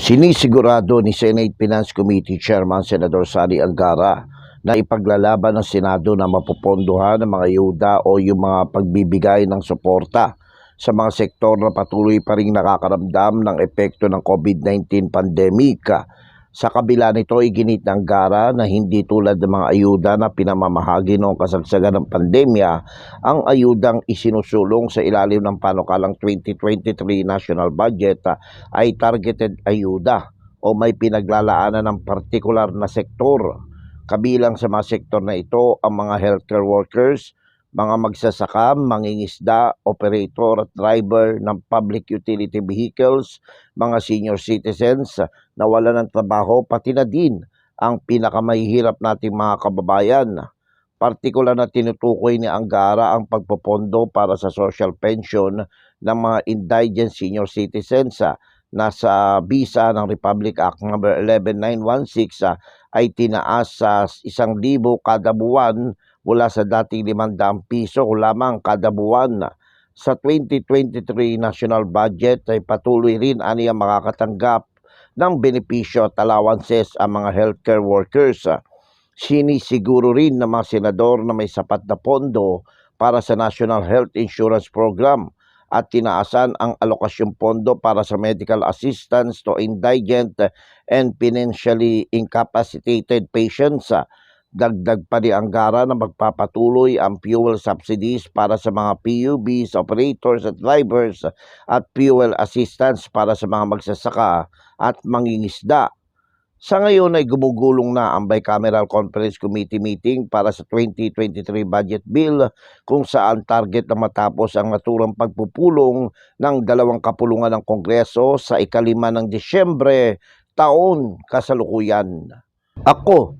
Sinisigurado ni Senate Finance Committee Chairman Senador Sani Algara na ipaglalaban ng Senado na mapupondohan ng mga ayuda o yung mga pagbibigay ng suporta sa mga sektor na patuloy pa rin nakakaramdam ng epekto ng COVID-19 pandemic. Sa kabila nito, iginit ng Gara na hindi tulad ng mga ayuda na pinamamahagi noong kasagsagan ng pandemya, ang ayudang isinusulong sa ilalim ng panukalang 2023 national budget ay targeted ayuda o may pinaglalaanan ng partikular na sektor. Kabilang sa mga sektor na ito ang mga healthcare workers, mga magsasaka, mangingisda, operator at driver ng public utility vehicles, mga senior citizens na wala ng trabaho, pati na din ang pinakamahihirap nating mga kababayan. Partikular na tinutukoy ni Anggara ang pagpopondo para sa social pension ng mga indigent senior citizens ah, na sa bisa ng Republic Act No. 11916 ah, ay tinaas sa isang libo kada buwan mula sa dating 500 piso lamang kada buwan. Sa 2023 national budget ay patuloy rin aniya makakatanggap ng benepisyo at allowances ang mga healthcare workers. Sinisiguro rin ng mga senador na may sapat na pondo para sa National Health Insurance Program at tinaasan ang alokasyong pondo para sa medical assistance to indigent and financially incapacitated patients. Dagdag pa ni Anggara na magpapatuloy ang fuel subsidies para sa mga PUBs, operators at drivers at fuel assistance para sa mga magsasaka at mangingisda. Sa ngayon ay gumugulong na ang Bicameral Conference Committee meeting para sa 2023 budget bill kung saan target na matapos ang naturang pagpupulong ng dalawang kapulungan ng Kongreso sa ikalima ng Disyembre taon kasalukuyan. Ako,